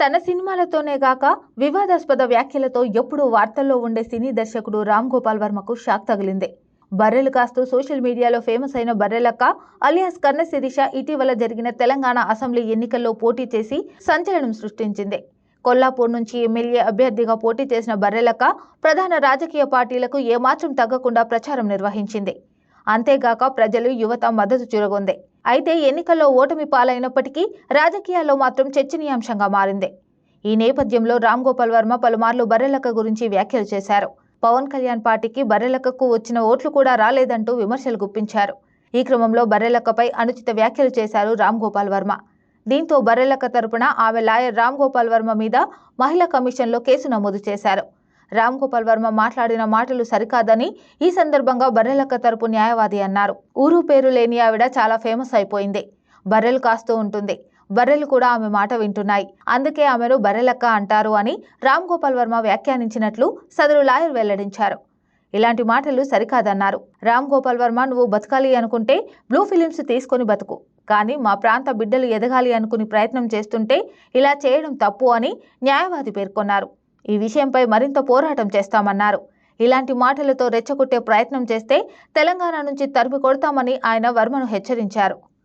తన సినిమాలతోనే గాక వివాదాస్పద వ్యాఖ్యలతో ఎప్పుడూ వార్తల్లో ఉండే సినీ దర్శకుడు రామ్ గోపాల్ వర్మకు షాక్ తగిలింది. బర్రెలు కాస్తూ సోషల్ మీడియాలో ఫేమస్ అయిన బర్రెలక్క అలియాస్ కర్ణ శిరీష ఇటీవల జరిగిన తెలంగాణ అసెంబ్లీ ఎన్నికల్లో పోటీ చేసి సంచలనం సృష్టించింది. కొల్లాపూర్ నుంచి ఎమ్మెల్యే అభ్యర్థిగా పోటీ చేసిన బర్రెలక్క ప్రధాన రాజకీయ పార్టీలకు ఏమాత్రం తగ్గకుండా ప్రచారం నిర్వహించింది. అంతేగాక ప్రజలు యువత మద్దతు చురగొంది. అయితే ఎన్నికల్లో ఓటమి పాలైనప్పటికీ రాజకీయాల్లో మాత్రం చర్చనీయాంశంగా మారింది. ఈ నేపథ్యంలో రామ్ గోపాల్ వర్మ పలుమార్లు బర్రెలక్క గురించి వ్యాఖ్యలు చేశారు. పవన్ కళ్యాణ్ పార్టీకి బర్రెలక్కకు వచ్చిన ఓట్లు కూడా రాలేదంటూ విమర్శలు గుప్పించారు. ఈ క్రమంలో బర్రెలక్కపై అనుచిత వ్యాఖ్యలు చేశారు రామ్ గోపాల్ వర్మ. దీంతో బర్రెలక్క తరపున ఆమె లాయర్ రామ్ గోపాల్ వర్మ మీద మహిళా కమిషన్లో కేసు నమోదు చేశారు. రామ్ గోపాల్ వర్మ మాట్లాడిన మాటలు సరికాదని ఈ సందర్భంగా బర్రెలక్క తరపు న్యాయవాది అన్నారు. ఊరు పేరు లేని ఆవిడ చాలా ఫేమస్ అయిపోయింది. బర్రెలు కాస్తూ ఉంటుంది. బర్రెలు కూడా ఆమె మాట వింటున్నాయి. అందుకే ఆమెను బర్రెలక్క అంటారు అని రామ్ గోపాల్ వర్మ వ్యాఖ్యానించినట్లు సదరు లాయర్ వెల్లడించారు. ఇలాంటి మాటలు సరికాదన్నారు. రామ్ గోపాల్ వర్మ నువ్వు బతకాలి అనుకుంటే బ్లూ ఫిలిమ్స్ తీసుకొని బతుకు. కానీ మా ప్రాంత బిడ్డలు ఎదగాలి అనుకుని ప్రయత్నం చేస్తుంటే ఇలా చేయడం తప్పు అని న్యాయవాది పేర్కొన్నారు. ఈ విషయంపై మరింత పోరాటం చేస్తామన్నారు. ఇలాంటి మాటలతో రెచ్చగొట్టే ప్రయత్నం చేస్తే తెలంగాణ నుంచి తరిమి కొడతామని ఆయన వర్మను హెచ్చరించారు.